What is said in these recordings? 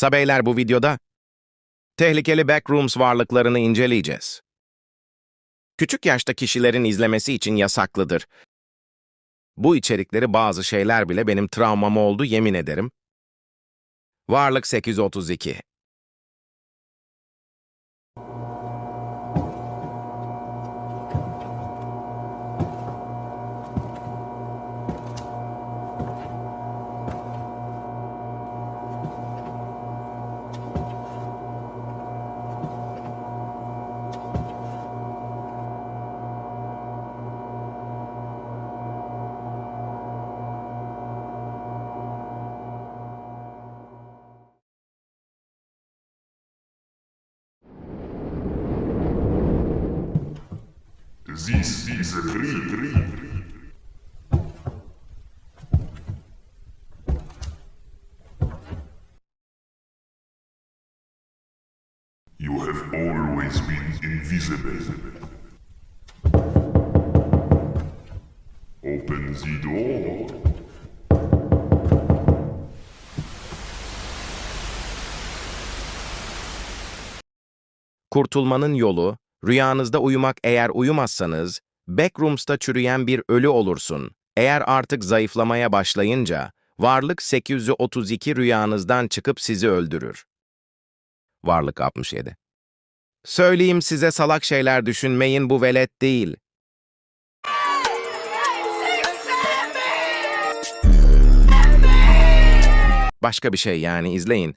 Sabeyler bu videoda tehlikeli backrooms varlıklarını inceleyeceğiz. Küçük yaşta kişilerin izlemesi için yasaklıdır. Bu içerikleri bazı şeyler bile benim travmam oldu yemin ederim. Varlık 832 This is a dream. You have always been invisible. Open the door. Kurtulmanın yolu, rüyanızda uyumak eğer uyumazsanız, backrooms'ta çürüyen bir ölü olursun. Eğer artık zayıflamaya başlayınca, varlık 832 rüyanızdan çıkıp sizi öldürür. Varlık 67 Söyleyeyim size salak şeyler düşünmeyin bu velet değil. Başka bir şey yani izleyin.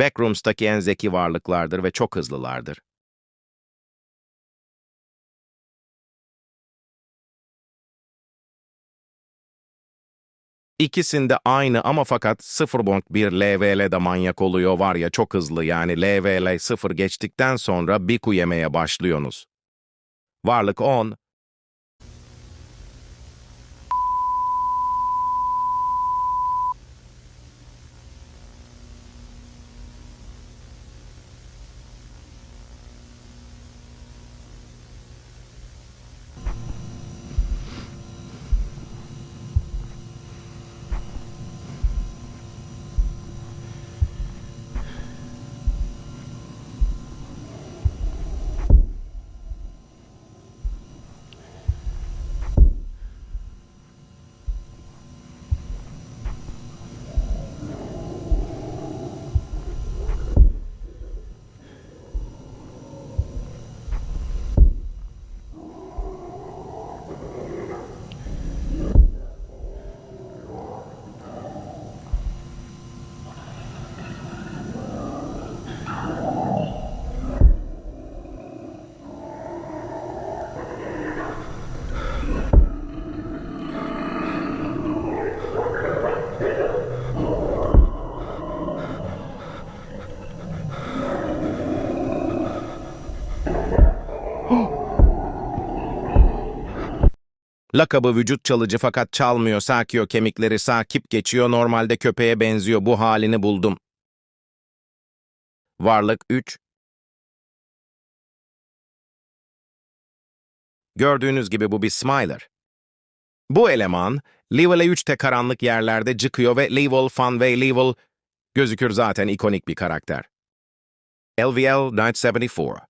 Backrooms'taki en zeki varlıklardır ve çok hızlılardır. İkisinde aynı ama fakat 0.1 LVL'de manyak oluyor var ya çok hızlı yani LVL 0 geçtikten sonra Biku yemeye başlıyorsunuz. Varlık 10, Lakabı vücut çalıcı fakat çalmıyor, sarkıyor kemikleri, sakip geçiyor, normalde köpeğe benziyor, bu halini buldum. Varlık 3. Gördüğünüz gibi bu bir Smiler. Bu eleman, Level'e 3'te karanlık yerlerde çıkıyor ve Level, Fun ve Level gözükür zaten ikonik bir karakter. LVL 974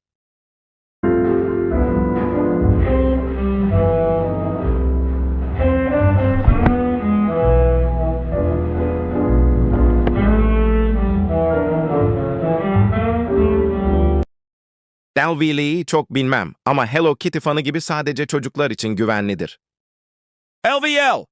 LVL'yi çok bilmem ama Hello Kitty fanı gibi sadece çocuklar için güvenlidir. LVL!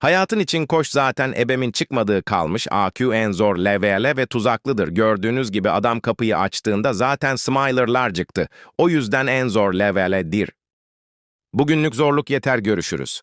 Hayatın için koş zaten ebemin çıkmadığı kalmış AQ en zor LVL ve tuzaklıdır. Gördüğünüz gibi adam kapıyı açtığında zaten Smiler'lar çıktı. O yüzden en zor LVL'dir. Bugünlük zorluk yeter görüşürüz.